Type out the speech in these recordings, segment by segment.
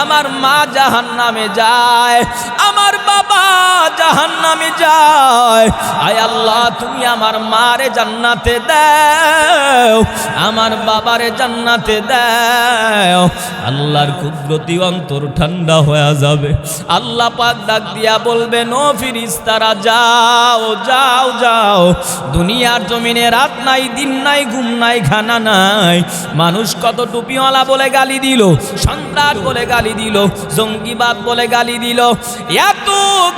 আমার মা জাহান নামে যায়, আমার বাবা জাহান নামে যায়। আয় আল্লাহ, তুমি আমার মারে জান্নাতে দাও, আমার বাবারে জান্নাতে দাও। আল্লাহর কুদরতি অন্তর ঠান্ডা হয়ে যাবে। আল্লাহ পাক ডাক দিয়া বলবেন ও ফিরিস্তারা, যাও যাও যাও। দুনিয়ার জমিনে রাত নাই, দিন নাই, ঘুম নাই, খানা নাই। মানুষ কত টুপিওয়ালা বলে গালি দিল সন্ত্রাস বলে গালি দিল, জঙ্গিবাদ বলে গালি দিল। এত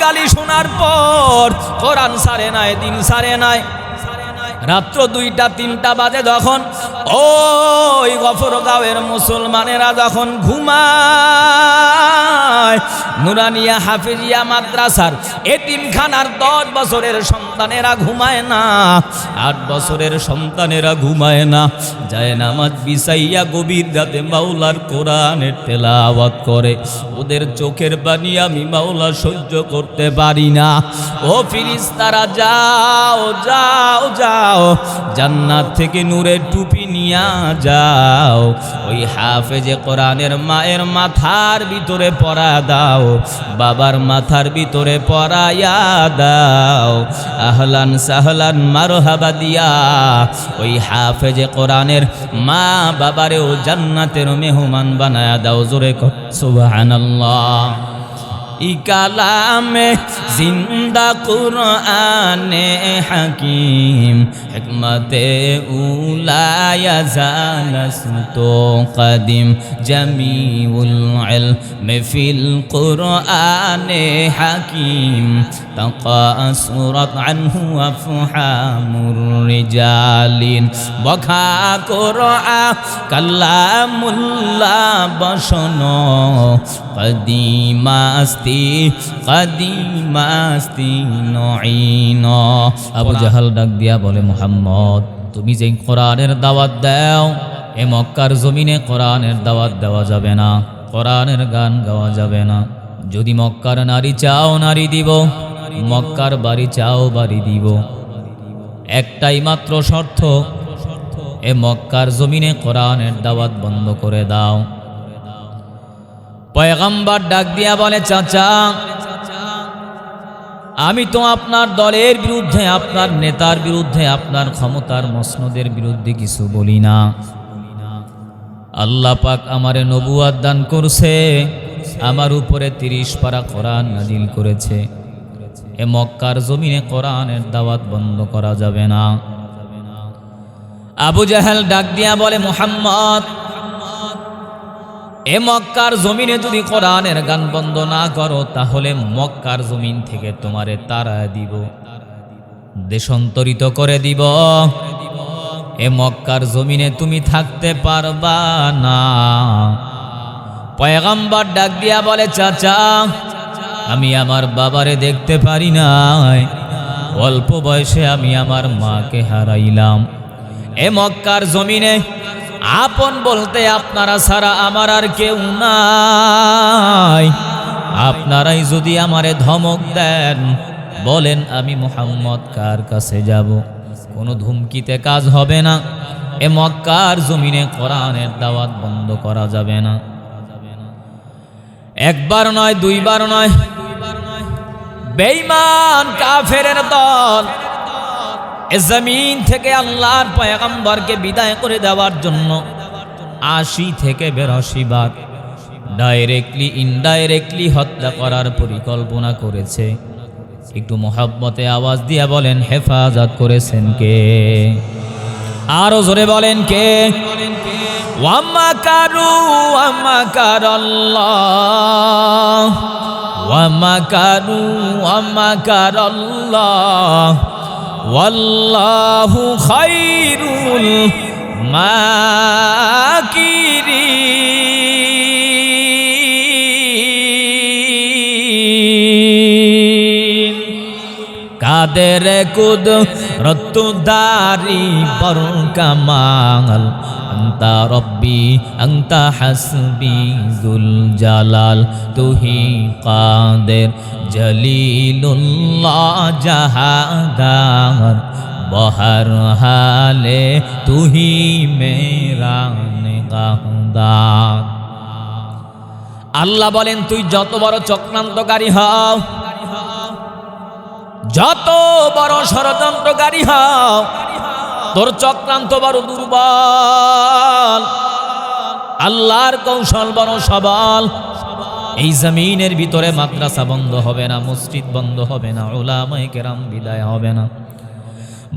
গালি শোনার পর কোরআন সারে নাই, দিন সারে নাই। রাত্র দুইটা, তিনটা বাজে যখন ওই গফর গফরগাঁওয়ের মুসলমানেরা যখন ঘুমায়, নুরানিয়া হাফিজিয়া মাদ্রাসার এতিমখানার দশ বছরের সন্তানেরা ঘুমায় না, আট বছরের সন্তানেরা ঘুমায় না, যায় নামাজ বিসাইয়া গভীর রাতে মাওলার কোরআনের তেলাওয়াত করে। ওদের চোখের পানি আমি মাওলা সহ্য করতে পারি না। ও ফিরিস্তারা, যাও যাও যাও জান্নাত থেকে নূরের টুপি নিয়া যাও। ওই হাফেজে কোরআনের মায়ের মাথার ভিতরে পরা দাও, বাবার মাথার ভিতরে পরাইয়া দাও। আহলান সাহলান মারহাবা দিয়া, ওই হাফেজে কোরআনের মা বাবারেও জান্নাতের মেহমান বানায়া দাও। জোরে সুবহানাল্লাহ। ই কালামে জিন্দা কুরআনে হাকিম, হিকমতে উলায়া জানাসতো কদিম, জামিউল ইলম ফিল কুরআনে হাকিম, তাকাসুরাত আনহু আফহামুর রিজালিন। বখা কুরআ কালামুল্লাহ বসনো কদিমাস্তি কদিমাস্তি নঈন। আবু জাহাল ডাক দিয়া বলে, মোহাম্মদ, তুমি যে কোরআনের দাওয়াত দাও, এ মক্কার জমিনে কোরআনের দাওয়াত দেওয়া যাবে না, কোরআনের গান গাওয়া যাবে না। যদি মক্কার নারী চাও, নারী দিব, মক্কার বাড়ি চাও, বাড়ি দিব। একটাই মাত্র শর্ত, এ মক্কার জমিনে কোরআনের দাওয়াত বন্ধ করে দাও। পয়গম্বর ডাক দিয়া বলে, চাচা, আমি তো আপনার দলের বিরুদ্ধে, আপনার নেতার বিরুদ্ধে, আপনার ক্ষমতার মসনদের বিরুদ্ধে কিছু বলি না। আল্লাহ পাক আমারে নবুয়াদ দান করছে, আমার উপরে তিরিশ পারা কোরআন নাজিল করেছে। এ মক্কার জমিনে কোরআনের দাওয়াত বন্ধ করা যাবে না। আবু জাহেল ডাক দিয়া বলে, মোহাম্মদ এ মক্কার জমিনে যদি কোরআনের গান বন্ধ না করো, তাহলে মক্কার জমিন থেকে তোমারে তারা দিব, দেশান্তরিত করে দিব। এ মক্কার জমিনে তুমি থাকতে পারবা না। পয়গম্বর ডাক দিয়া বলে, চাচা, আমি আমার বাবারে দেখতে পারি নাই। অল্প বয়সে আমি আমার মাকে হারাইলাম। এ মক্কার জমিনে আপন বলতে আপনারা ছাড়া আমার আর কেউ নাই। আপনারাই যদি আমারে ধমক দেন, বলেন আমি মোহাম্মদ কার কাছে যাব? কোনো ধুমকিতে কাজ হবে না। এ মক্কার জমিনে কোরআনের দাওয়াত বন্ধ করা যাবে না। একবার নয়, দুইবার নয়। বেঈমান কাফেরের দল জমিন থেকে আল্লাহর পয়গম্বরকে বিদায় করে দেওয়ার জন্য আশি থেকে বেরশি বার ডাইরেক্টলি ইনডাইরেক্টলি হত্যা করার পরিকল্পনা করেছে। একটু মোহাব্বতে আওয়াজ দিয়ে বলেন, হেফাজত করেছেন কে? আরও জোরে বলেন কে? ওয়ামাকারু ওয়ামাকারু ওয়ামাকারাল্লাহ ওয়াল্লাহু খাইরুল মাকিরিন। কাদের কুদ রত্তুদারি পর কামাল আন্তা রব্বি আন্তা হাসবি জুল জালাল, তুহি কাদের, জলিলুল্লাহ জাহাদার, বহর হালে তুহি মেরা নিগাহদার আল্লাহ বলেন, তুই যত বড় চক্রান্তকারী হও, যত বড় ষড়যন্ত্রকারী হও, তোর চক্রান্ত বড় দুর্বল। আল্লাহর কৌশল বড় সবাল। এই জমিনের ভিতরে মাদ্রাসা বন্ধ হবে না, মসজিদ বন্ধ হবে না ওলামাই কেরাম বিদায় হবে না।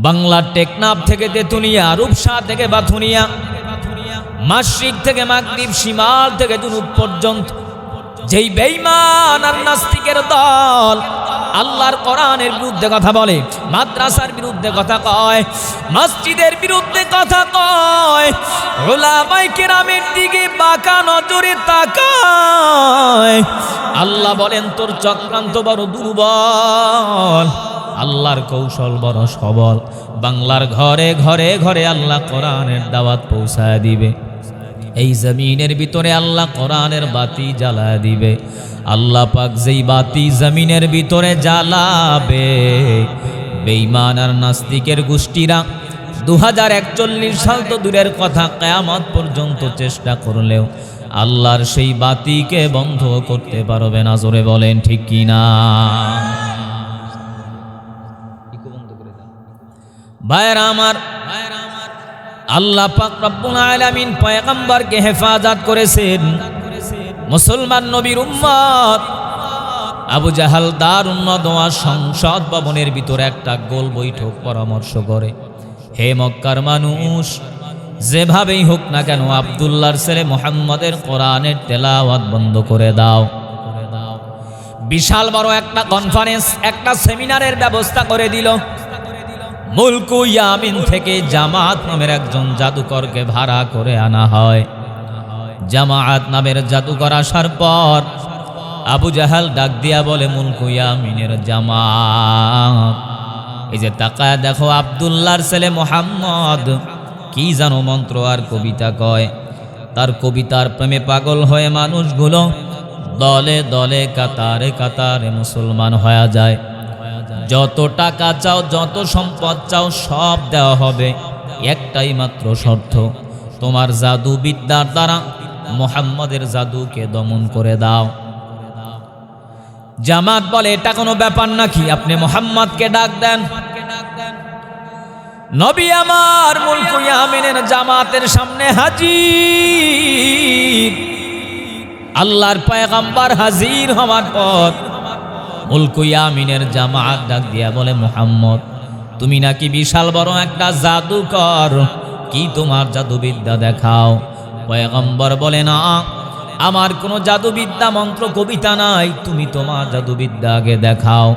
বাংলার টেকনাফ থেকে তেতুনিয়া, রূপসা থেকে বাথুনিয়া মাসিক থেকে মাগরিব সীমাল থেকে জুনুব পর্যন্ত যেই বেইমান আর নাস্তিকের দল আল্লাহর কোরআনের বিরুদ্ধে কথা বলে, মাদ্রাসার বিরুদ্ধে কথা কয়, মসজিদের বিরুদ্ধে কথা কয় ওলামাই কেরামের দিকে বাঁকা নজরে তাকায়। আল্লাহ বলেন, তোর চক্রান্ত বড় দুর্বল, আল্লাহর কৌশল বড় সবল। বাংলার ঘরে ঘরে ঘরে আল্লাহ কোরআনের দাওয়াত পৌঁছায় দিবে। এই জমিনের ভিতরে আল্লাহ কোরআনের বাতি জ্বালা দিবে। আল্লাহ পাক যেই বাতি জমিনের ভিতরে জ্বালাবে, বেঈমান আর নাস্তিকের গোষ্ঠীরা দু হাজার সাল তো দূরের কথা, কেয়ামত পর্যন্ত চেষ্টা করলেও আল্লাহর সেই বাতিকে বন্ধ করতে পারবে না, জোরে বলেন ঠিক কিনা ভাইয়েরা আমার আল্লাহ পাক রব্বুল আলামিন পয়গম্বরকে হেফাজত করেছেন। মুসলমান নবীর উম্মত। আবু জাহাল দারুণ নদওয়া সংসদ ভবনের ভিতরে একটা গোল বৈঠক পরামর্শ করে। হে মক্কার মানুষ, যেভাবেই হোক না কেন আবদুল্লাহর ছেলে মোহাম্মদের কোরআনের তেলাওয়াত বন্ধ করে দাও। বিশাল বড় একটা কনফারেন্স একটা সেমিনারের ব্যবস্থা করে দিল। মুলকু ইয়ামিন থেকে জামাত নামের একজন জাদুকরকে ভাড়া করে আনা হয়। জামাত নামের জাদুকর আসার পর আবু জাহাল ডাক দিয়া বলে, মুলকু ইয়ামিনের জামাত, এই যে তাকায় দেখো, আবদুল্লাহর ছেলে মোহাম্মদ, কি জানো মন্ত্র আর কবিতা কয়? তার কবিতার প্রেমে পাগল হয়ে মানুষগুলো দলে দলে কাতারে কাতারে মুসলমান হয়ে যায়। যত টাকা চাও, যত সম্পদ চাও, সব দেওয়া হবে। একটাই মাত্র শর্ত, তোমার জাদু বিদ্যার দ্বারা মোহাম্মদের জাদুকে দমন করে দাও। জামাত বলে, এটা কোনো ব্যাপার নাকি আপনি মোহাম্মদকে ডাক দেন। নবী আমার মুলকু ইয়ামিনের জামাতের সামনে হাজির। আল্লাহর পয়গাম্বার হাজির হওয়ার পর মুলকু ইয়ামিনের জামাত ডাক দিয়া বলে, মোহাম্মদ, তুমি নাকি বিশাল বড় একটা জাদুকর। কি তোমার জাদুবিদ্যা দেখাও? পয়গম্বর বলে, না, আমার কোনো জাদুবিদ্যা মন্ত্র কবিতা নাই, তুমি তোমার জাদুবিদ্যা আগে দেখাও।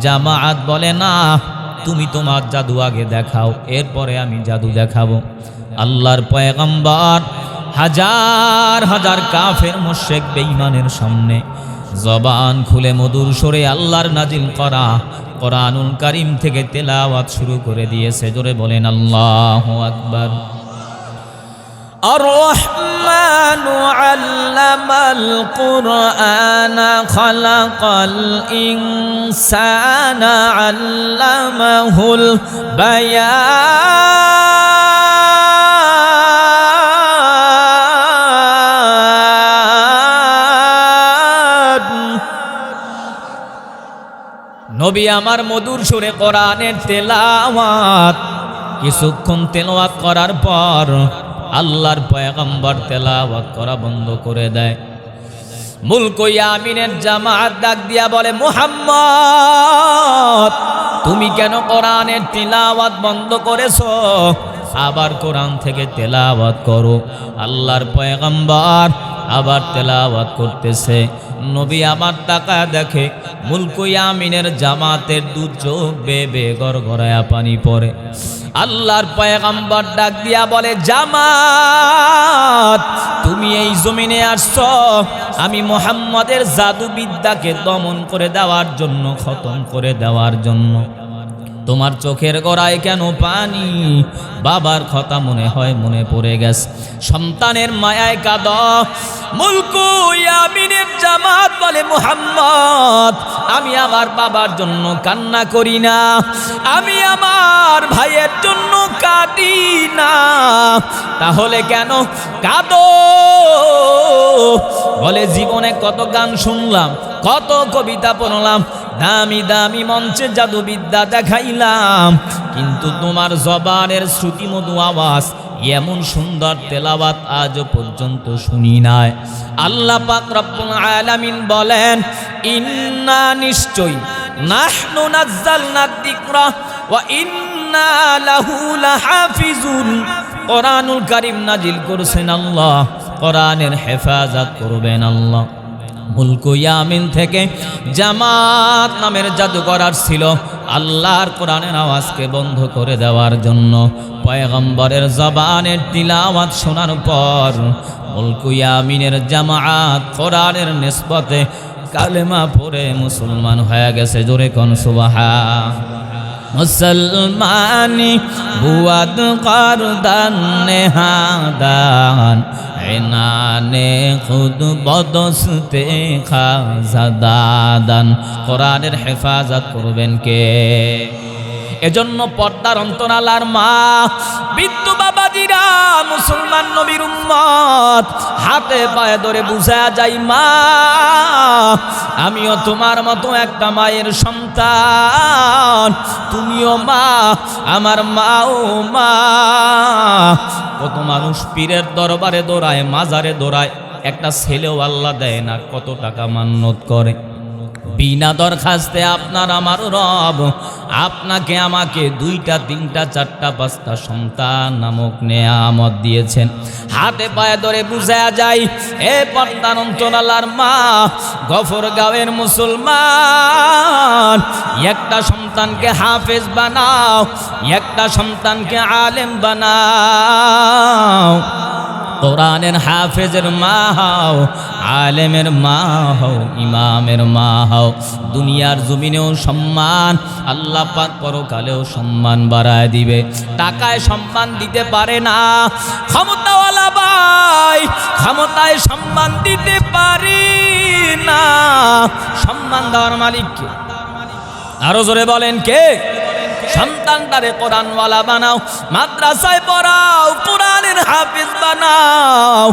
জামাত বলে, না, তুমি তোমার জাদু আগে দেখাও, এরপরে আমি জাদু দেখাবো। আল্লাহর পয়গম্বর হাজার হাজার কাফের মোশেক বেঈমানের সামনে জবান খুলে মধুর সরে আল্লাহর নাজিল করা কোরআনুল কারিম থেকে তেলাওয়াত শুরু করে দিয়েছে জোরে বলেন আল্লাহ আকবার الرحمن علم القرآن خلق الإنسان علمه البيان নবী আমার মধুর সুরে কোরআনের তেলাওয়াত। কিছুক্ষণ তেলাওয়াত করার পর আল্লাহর পয়গম্বর তেলাওয়াত করা বন্ধ করে দেয়। মূল মুলক ইয়ামিনের জামাত ডাক দিয়া বলে, মোহাম্মদ, তুমি কেন কোরআনের তেলাওয়াত বন্ধ করেছ? আবার কোরআন থেকে তেলাওয়াত করো। আল্লাহর পয়গম্বর আবার তেলাওয়াত করতেছে। নবী আমার টাকা দেখে মুলকু ইয়ামিনের জামাতের দু চোখ বে বেবে গড়গড়ায়া পানি পড়ে। আল্লাহর পয়গাম্বর ডাক দিয়া বলে, জামাত, তুমি এই জমিনে আসছো। আমি মোহাম্মদের জাদুবিদ্যাকে দমন করে দেওয়ার জন্য, খতম করে দেওয়ার জন্য। তোমার চোখের গড়ায় কেন পানি? বাবার কথা মনে হয় মনে পড়ে গেছে। সন্তানের মায়ায় কাদ। মুলকু ইয়ামিনের জামাত বলে মুহাম্মদ, আমি আমি আমার বাবার জন্য কান্না করি না। আমি আমার ভাইয়ের জন্য কাঁদি না। তাহলে কেন কাঁদো? বলে জীবনে কত গান শুনলাম, কত কবিতা পড়লাম দামি দামি মঞ্চে জাদুবিদ্যা দেখাইলাম। কিন্তু তোমার জবানের শ্রুতিমধু আওয়াজ, এমন সুন্দর তেলাওয়াত আজ পর্যন্ত শুনি নাই। আল্লাহ পাক রব্বুল আলামিন বলেন, ইন্না নিশ্চয় নাহনু নাজ্জালনা যিকরা ওয়া ইন্না লাহু লাহাফিজুন। কোরআনুল কারীম নাজিল করেছেন আল্লাহ, কোরআনের হেফাজত করবেন আল্লাহ। মুলকু ইয়ামিন থেকে জামাত নামের জাদুকর ছিল আল্লাহর কোরআনের আওয়াজকে বন্ধ করে দেওয়ার জন্য। পয়গম্বরের জবানের তিলাওয়াত শোনার পর মুলকুয়ামিনের জামাত কোরআনের নিসবতে কালেমা পড়ে মুসলমান হয়ে গেছে। জোরে কোন সুবাহা মুসলমানি বুয়াদ করদান নেহাদান এনানে খুদ বদসতে খাজাদান কোরআনের হেফাজত করবেন কে? এজন্য পর্দার অন্তরালার মা, বিদ্যু বাবাজিরা, মুসলমান নবীর উম্মত, হাতে পায়ে ধরে বুঝা যাই মা, আমিও তোমার মতো একটা মায়ের সন্তান। তুমিও মা, আমার মাও মা। কত মানুষ পীরের দরবারে দৌড়ায়, মাজারে দৌড়ায়, একটা ছেলেও আল্লাহ দেয় না, কত টাকা মান্যত করে। বিনা দরখাস্তে আপনার আমার রব, আপনাকে আমাকে দুইটা, তিনটা, চারটা, পাঁচটা সন্তান নামক নেয়ামত দিয়েছেন। হাতে পায়ে ধরে বুঝা যায়, এ পর্দার অন্তরালার মা, গফর গাঁয়ের মুসলমান। একটা সন্তানকে হাফেজ বানাও, একটা সন্তানকে আলেম বানাও। কোরআনের হাফেজের মা হও, আলেমের মা হও, ইমামের মা হও। দুনিয়ার জমিনেও সম্মান, আল্লাহ পাক পরকালেও সম্মান বাড়ায় দিবে। টাকায় সম্মান দিতে পারে না, ক্ষমতাওয়ালা ভাই, ক্ষমতায় সম্মান দিতে পারি না। সম্মান দেওয়ার মালিককে আরও জোরে বলেন কে? সন্তানটারে কোরআনওয়ালা বানাও, মাদ্রাসায় পড়াও, কোরআনের হাফিজ বানাও।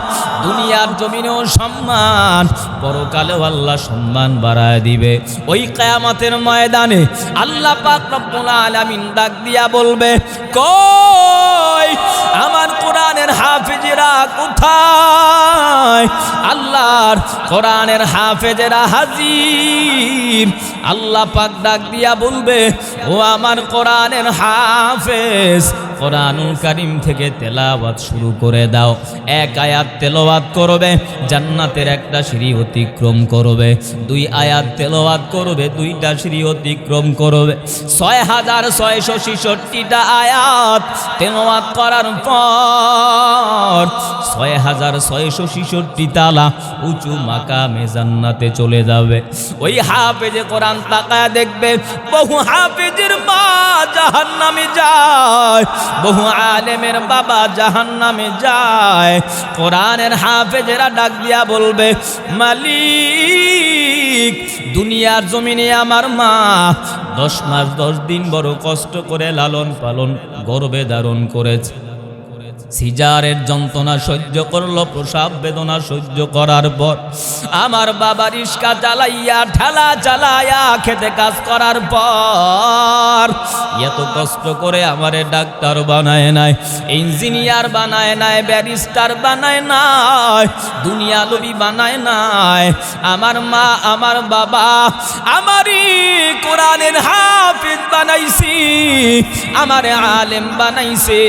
দুনিয়ার জমিনেও সম্মান, পরকালেও আল্লাহ সম্মান বাড়ায় দিবে। ওই কায়ামতের ময়দানে আল্লাহ পাক রব্বুল আলামিন ডাক দিয়া বলবে, কই, আমার কোরআনের হাফিজেরা কোথায়? আল্লাহর কোরআনের হাফেজেরা হাজির। আল্লাহ পাক ডাক দিয়া বলবে, ও আমার কোরআনের হাফেজ। কোরআনুল কারিম থেকে তেলাওয়াত শুরু করে দাও। এক আয়াত তেলাওয়াত করবে, জান্নাতের একটা সিঁড়ি অতিক্রম করবে। দুই আয়াত তেলাওয়াত করবে, দুইটা সিঁড়ি অতিক্রম করবে। ছয় হাজার ছয়শো ছেষট্টিটা আয়াত তেলাওয়াত করার পর ছয় হাজার ছয়শো ছেষট্টি তালা উঁচু মাকামে জান্নাতে চলে যাবে। ওই হাফেজে কোরআন তাকায় দেখবে, বহু হাফেজের মা জাহান নামে যায়। বহু আলেমের বাবা জাহান নামে যায়। কোরআনের হাফেজেরা ডাক দিয়া বলবে, মালিক, দুনিয়ার জমিনে আমার মা দশ মাস দশ দিন বড় কষ্ট করে লালন পালন, গর্বে ধারণ করেছে। সিজারের যন্ত্রণা সহ্য করল, প্রসাব বেদনা সহ্য করার পর আমার বাবা রিস্কা চালাইয়া ঠেলা চালাইয়া খেতে কাজ করার পর এত কষ্ট করে আমারে ডাক্তার বানায় নাই, ইঞ্জিনিয়ার বানায় নাই, ব্যারিস্টার বানায় নাই, দুনিয়া লবি বানায় নাই। আমার মা, আমার বাবা, আমারই কোরআনের হাফিজ বানাইছি, আমারে আলেম বানাইছে।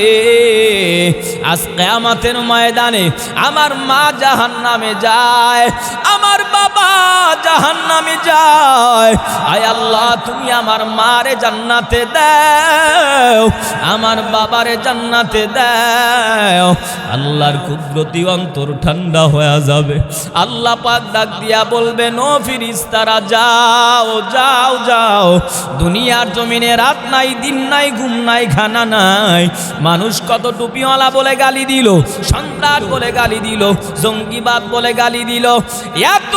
আজ কেয়ামতের ময়দানে আমার মা জাহান নামে যায়, আমার বাবা জাহান নামে যায়। আয় আল্লাহ, তুমি আমার মারে জান্নাতে দাও, আমার বাবারে জান্নাতে দাও। আল্লাহর কুদরতি অন্তর ঠান্ডা হয়ে যাবে। আল্লাহ পাক ডাক দিয়া বলবে, নো ফিরিস্তারা, যাও যাও যাও। দুনিয়ার জমিনে রাত নাই, দিন নাই, ঘুম নাই, খানা নাই। মানুষ কত টুপিওয়ালা বলে গালি দিল সন্ত্রাস বলে গালি দিল, জঙ্গিবাদ বলে গালি দিল। এত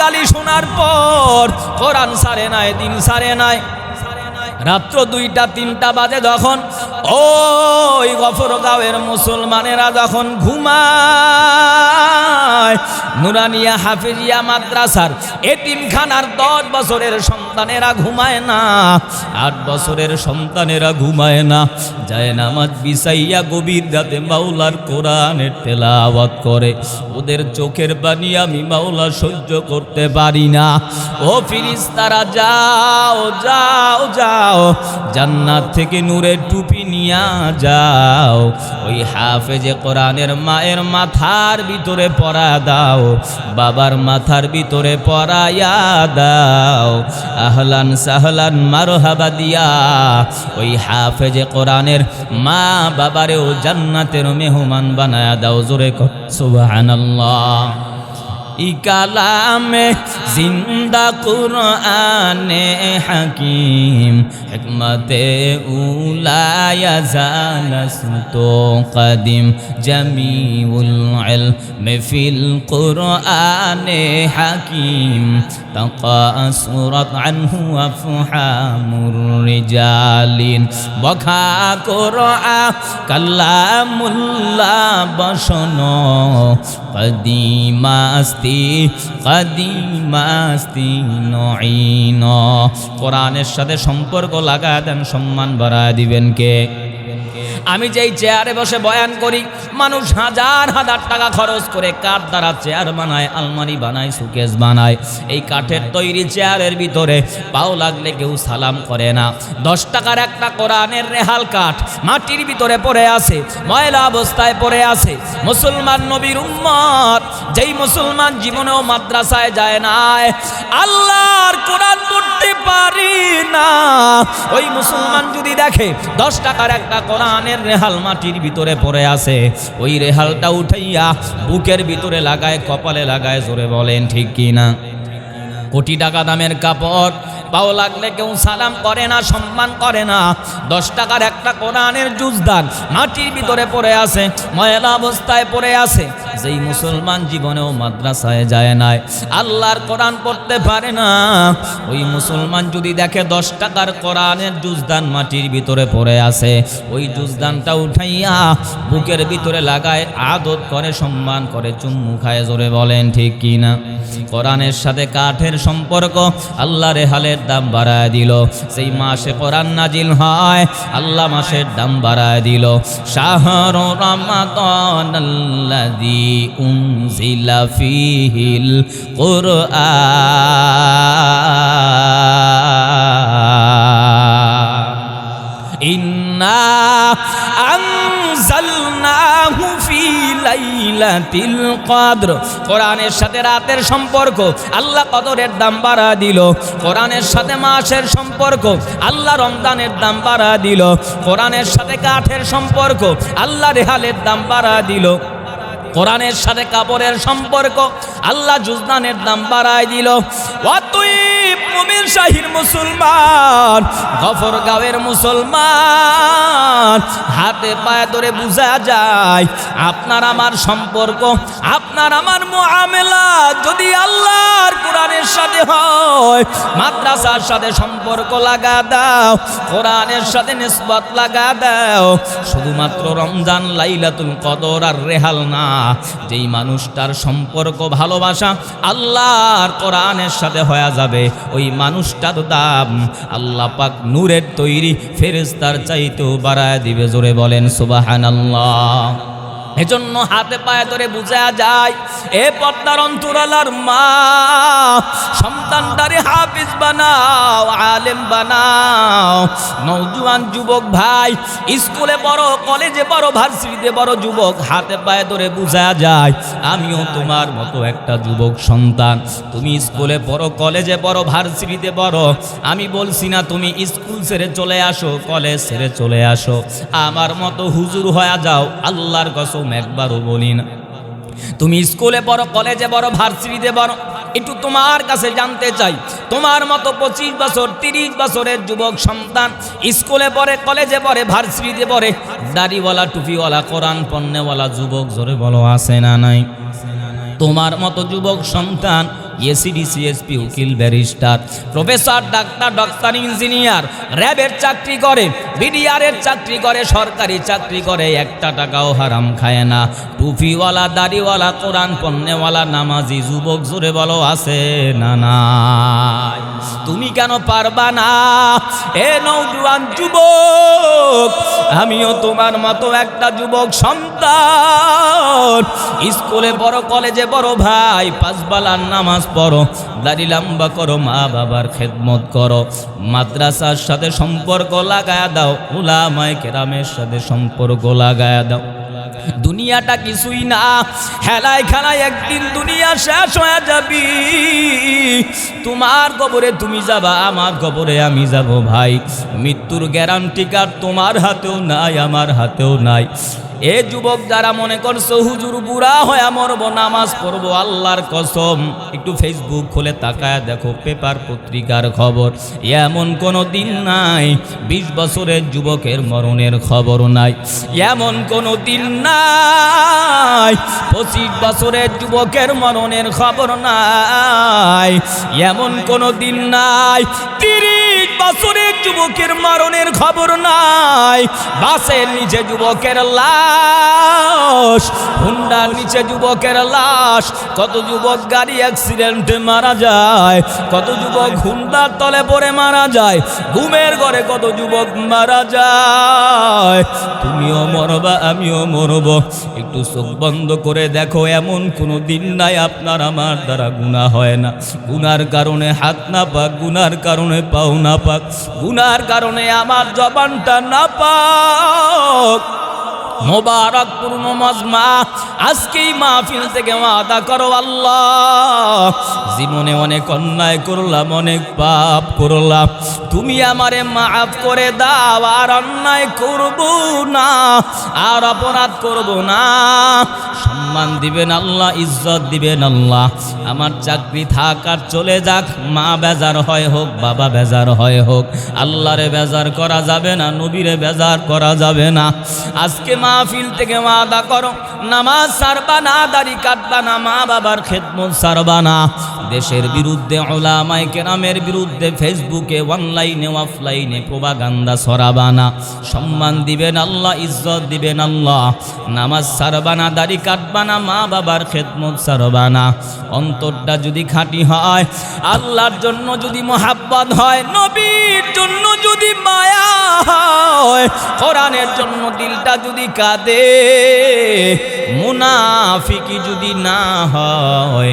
গালি শোনার পর কোরআন সারে নাই, দিন সারে নাই। রাত্র দুইটা, তিনটা বাজে যখন ওই গফর গাঁয়ের মুসলমানেরা যখন ঘুমায়, নুরানিয়া হাফিজিয়া মাদ্রাসার এতিমখানার দশ বছরের সন্তানেরা ঘুমায় না, আট বছরের সন্তানেরা ঘুমায় না, যায় নামাজ বিসাইয়া গভীর রাতে মাওলার কোরআনের তেলাওয়াত করে। ওদের চোখের পানি আমি মাওলা সহ্য করতে পারি না। ও ফিরিস্তারা, যাও যাও যাও। জান্নাত থেকে নূরের টুপি নিয়া যাও। ওই হাফেজে কোরআনের মায়ের মাথার ভিতরে পরা দাও, বাবার মাথার ভিতরে পরাইয়া দাও। আহলান সাহলান মারহাবা দিয়া, ওই হাফেজে কোরআনের মা বাবারেও জান্নাতের মেহমান বানায়া দাও। জোরে সুবহানাল্লাহ। ই কালামে জিন্দা কুরআনে হাকিম, হিকমতে উলায়া জানাস তো কদিম, জামিউল ইলম ফিল কুরআনে হাকিম, তাকাসুরাত আনহু আফহামুর রিজালিন। বখা কুরআ কালামুল্লাহ বসনো কদিমাস্তি কদিমাস্তি নঈন। কোরআনের সাথে সম্পর্ক লাগা দেন সম্মান বাড়া দিবেন কে? আমি যেই চেয়ারে বসে বয়ান করি, মানুষ হাজার হাজার টাকা খরচ করে কাঠ দ্বারা চেয়ার বানায়, আলমারি বানায়, সুকেস বানায়। এই কাঠের তৈরি চেয়ারের ভিতরে পাও লাগলে কেউ সালাম করে না। দশ টাকার একটা কোরআনের রেহাল কাঠ মাটির ভিতরে পড়ে আছে, ময়লা অবস্থায় পড়ে আছে। মুসলমান নবীর উম্মত, যেই মুসলমান জীবনেও মাদ্রাসায় যায় না আল্লাহর কোরআন পড়তে পারি না। ওই মুসলমান যদি দেখে দশ টাকার একটা কোরআনের রেহাল মাটির ভিতরে পড়ে আছে। ওই রেহালটা উঠাইয়া বুকের ভিতরে লাগায়, কপালে লাগায়, জোরে বলেন, ঠিক কি না কোটি টাকা দামের কাপড়। পাও লাগলে কেউ সালাম করে না, সম্মান করে না। দশ টাকার একটা কোরআনের জুজদান মাটির ভিতরে পড়ে আছে, ময়লা অবস্থায় পড়ে আছে। যেই মুসলমান জীবনেও মাদ্রাসায় যায় নাই, আল্লাহর কোরআন পড়তে পারে না। ওই মুসলমান যদি দেখে দশ টাকার কোরআনের জুজদান মাটির ভিতরে পড়ে আছে, ওই জুজদানটা উঠাইয়া বুকের ভিতরে লাগায়, আদত করে, সম্মান করে, চুম্মু খায়, জোরে বলেন ঠিক কি না কোরআনের সাথে কাঠের সম্পর্ক আল্লাহ রেহালের দাম বাড়ায় দিল। সেই মাসে কোরআন নাজিল হয়, আল্লাহ মাসের দাম বাড়ায় দিল। শাহর ইন্না লাইলাতিল কদর। কোরআনের সাথে রাতের সম্পর্ক, আল্লাহ কদরের দাম বাড়া দিল। কোরআনের সাথে মাসের সম্পর্ক, আল্লাহ রমজানের দাম বাড়া দিল। কোরআনের সাথে কাঠের সম্পর্ক, আল্লাহ রেহালের দাম বাড়া দিল। কোরআনের সাথে কাপড়ের সম্পর্ক, আল্লাহ জুজদানের দাম বাড়ায় দিল। অতুই মুমিন শাহির মুসলমান, গফর গাঁয়ের মুসলমান। হাতে পায়ে ধরে বোঝা যায়, আপনার আমার সম্পর্ক, আপনার আমার মোহামেলা যদি আল্লাহর কোরআনের সাথে হয়, মাদ্রাসার সাথে সম্পর্ক লাগা দাও, কোরআনের সাথে নিসবত লাগা দাও। শুধুমাত্র রমজান লাইলাতুল কদর আর রেহাল না, যেই মানুষটার সম্পর্ক ভালোবাসা আল্লাহর কোরআনের সাথে হয়ে যাবে, ওই মানুষটার দাম আল্লাহ পাক নূরের তৈরি ফেরেস্তার চাইতেও বাড়ায় দিবে জোরে বলেন সুবাহানাল্লাহ। এজন্য হাতে পায়ে ধরে বুঝা যায়, এ পর্দার অন্তরালার মা, সন্তানটারে হাফিজ বানাও, আলেম বানাও। নৌজুয়ান যুবক ভাই, স্কুলে বড়, কলেজে বড়, ভার্সিটিতে বড় যুবক, হাতে পায়ে ধরে বুঝা যায়, আমিও তোমার মতো একটা যুবক সন্তান। তুমি স্কুলে পড়ো, কলেজে পড়ো, ভার্সিটিতে পড়ো। আমি বলছি না তুমি স্কুল ছেড়ে চলে আসো, কলেজ ছেড়ে চলে আসো। আমার মতো হুজুর হয়ে যাও, আল্লাহর কসম একবারও বলি না। তুমি স্কুলে পড়ো, কলেজে পড়ো, ভার্সিটিতে পড়ো, একটু তোমার কাছে জানতে চাই। তোমার মতো পঁচিশ বছর, তিরিশ বছরের যুবক সন্তান স্কুলে পড়ে, কলেজে পড়ে, ভার্সিটিতে পড়ে, দাড়িওয়ালা, টুপিওয়ালা, কোরআন পণ্যওয়ালা যুবক, জোরে বলো, আসে না নাই? তোমার মতো যুবক সন্তান এসিডি সিএসপি উকিল, barrister, professor, doctor, doctor, engineer, র্যাবের চাকরি করে, বিডিআরের চাকরি করে, সরকারি চাকরি করে, একটা টাকাও হারাম খায় না। টুপিওয়ালা, দাড়িওয়ালা, কোরআন পণ্যওয়ালা, নামাজি, যুবক, জোরে বলো, আছে না না তুমি কেন পারবা না? এ নৌজুয়ান যুবক, আমিও তোমার মতো একটা যুবক, সন্তান স্কুলে বড়, কলেজে বড় ভাই পাঁচবালার নামাজ পড়ো, দাড়ি লম্বা করো, মা বাবার খেদমত করো। মাদ্রাসার সাথে সম্পর্ক লাগায়া দাও, উলামায় কেরামের সাথে সম্পর্ক লাগায়া দাও। দুনিয়াটা কিছুই না, হেলায় খেলায় একদিন দুনিয়া শেষ হয়ে যাবি। তোমার কবরে তুমি যাবা, আমার কবরে আমি যাব ভাই। মৃত্যুর গ্যারান্টি কার্ড তোমার হাতেও নাই, আমার হাতেও নাই। এ যুবক যারা মনে করছ, হুজুর, বুড়া হয়ে মরবো, নামাজ পড়ব, আল্লাহর কসম। একটু ফেসবুক খুলে তাকায় দেখো, পেপার পত্রিকার খবর। এমন কোনো দিন নাই, বিশ বছরের যুবকের মরণের খবর নাই। এমন কোনো দিন নাই, পঁচিশ বছরের যুবকের মরণের খবর নাই। এমন কোনো দিন নাই, তিরিশ বছরের যুবকের মরণের খবর নাই। বাসের নিচে যুবকের লাশ হুন্ডার নিচে যুবকের লাশ। কত যুবক গাড়ি অ্যাক্সিডেন্টে মারা যায়, কত যুবক হুন্ডার তলে পড়ে মারা যায়, ঘুমের ঘরে কত যুবক মারা যায়। তুমিও মরবা, আমিও মরব। একটু চোখ বন্ধ করে দেখো, এমন কোনো দিন নাই আপনার আমার দ্বারা গুণা হয় না। গুনার কারণে হাত না পাক গুনার কারণে পাও না পাক গুনার কারণে আমার জবানটা নাপাক। মোবারক পূর্ণ মজমা আজকেই মাহফিল থেকে ওয়াদা করো আল্লাহ। জীবনে অনেক অন্যায় করলাম, অনেক পাপ করলাম। তুমি আমারে মাফ করে দাও, আর অন্যায় করব না, আর অপরাধ করব না। সম্মান দিবেন আল্লাহ, ইজ্জত দিবেন আল্লাহ। আমার চাকরি থাক আর চলে যাক, মা বেজার হয় হোক, বাবা বেজার হয় হোক। আল্লাহরে বেজার করা যাবে না, নবীরে বেজার করা যাবে না। আজকে মাহফিল থেকে মাদা করো, নামাজ সারবা না, দাড়ি কাটবা মা বাবার খেদমত সারবা না। দেশের বিরুদ্ধে ওলামাই কেরামের বিরুদ্ধে ফেসবুকে অনলাইনে, অফলাইনে প্রবাগান্দা সরাবা না। সম্মান দিবেন আল্লাহ, ইজ্জত দিবেন আল্লাহ। নামাজ সারবা না, দাড়ি কাটবা না, মা বাবার খেদমত সারবা না। অন্তরটা যদি খাঁটি হয়, আল্লাহর জন্য যদি মোহাব্বত হয়, নবীর জন্য যদি মায়া হয়, কোরআনের জন্য দিলটা যদি কাঁদে মুনাফিকি যদি না হয়,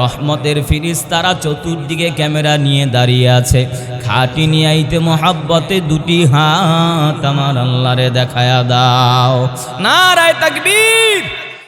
রহমতের ফিরিস তারা চতুর্দিকে ক্যামেরা নিয়ে দাঁড়িয়ে আছে। খাটি নিয়ে আইতে মোহাব্বতে দুটি হাত আমার আল্লাহরে দেখায়া দাও। না রায় তাকবীর!